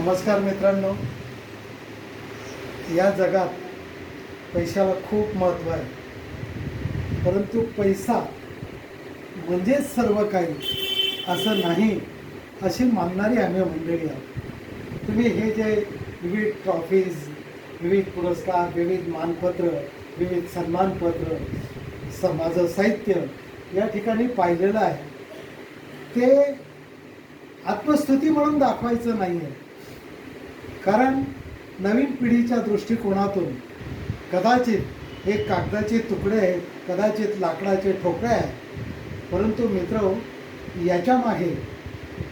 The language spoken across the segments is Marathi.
नमस्कार मित्रांनो. या जगात पैशाला खूप महत्त्व आहे. परंतु पैसा म्हणजेच सर्व काही असं नाही अशी मानणारी आम्ही मंडळी आहोत. तुम्ही हे जे विविध ट्रॉफीज विविध पुरस्कार विविध मानपत्र विविध सन्मानपत्र समाज साहित्य या ठिकाणी पाहिलेलं आहे. ते आत्मस्तुती म्हणून दाखवायचं नाही आहे कारण नवीन पिढीच्या दृष्टिकोनातून कदाचित हे कागदाचे तुकडे आहेत कदाचित लाकडाचे ठोकळे आहेत. परंतु मित्र याच्यामागे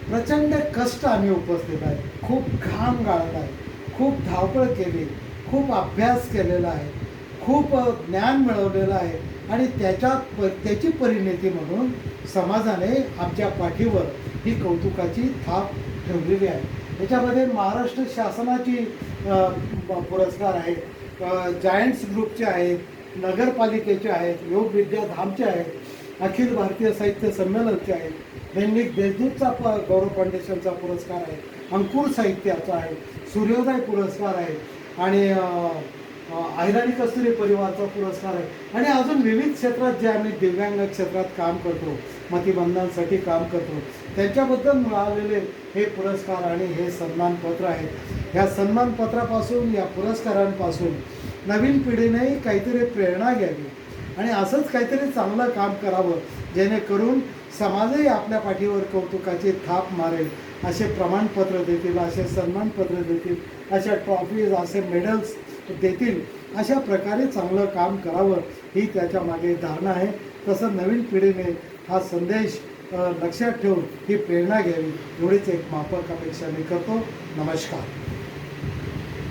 प्रचंड कष्ट आम्ही उपस्थित आहे खूप घाम गाळला आहे खूप धावपळ केली. खूप अभ्यास केलेला आहे. खूप ज्ञान मिळवलेलं आहे. आणि त्याच्यात प त्याची परिणिती म्हणून समाजाने आमच्या पाठीवर ही कौतुकाची थाप ठेवलेली आहे. याच्यामध्ये महाराष्ट्र शासनाची पुरस्कार आहेत. जायंट्स ग्रुपचे आहेत नगरपालिकेचे आहेत योग विद्याधामचे आहेत अखिल भारतीय साहित्य संमेलनचे आहेत. दैनिक देशदूतचा प गौरव फाउंडेशनचा पुरस्कार आहे. अंकुर साहित्याचा आहे. सूर्योदय पुरस्कार आहे. आणि अहिराणी कस्तुरी परिवारचा पुरस्कार आहे. आणि अजून विविध क्षेत्रात जे आम्ही दिव्यांग क्षेत्रात काम करतो मतिबंधांसाठी काम करतो त्यांच्याबद्दल मिळालेले हे पुरस्कार आणि हे सन्मानपत्र आहेत ह्या सन्मानपत्रापासून या पुरस्कारांपासून नवीन पिढीनेही काहीतरी प्रेरणा घ्यावी आणि असंच काहीतरी चांगलं काम करावं जेणेकरून समाजही आपल्या पाठीवर कौतुकाची थाप मारेल. असे प्रमाणपत्र देतील असे सन्मानपत्र देतील अशा ट्रॉफीज असे मेडल्स देतील. अशा प्रकारे चांगलं काम करावं ही त्याच्यामागे धारणा आहे. तसं नवीन पिढीने हा संदेश लक्षात ठेवून ही प्रेरणा घ्यावी. एवढीच एक माफक अपेक्षा मी करतो. नमस्कार.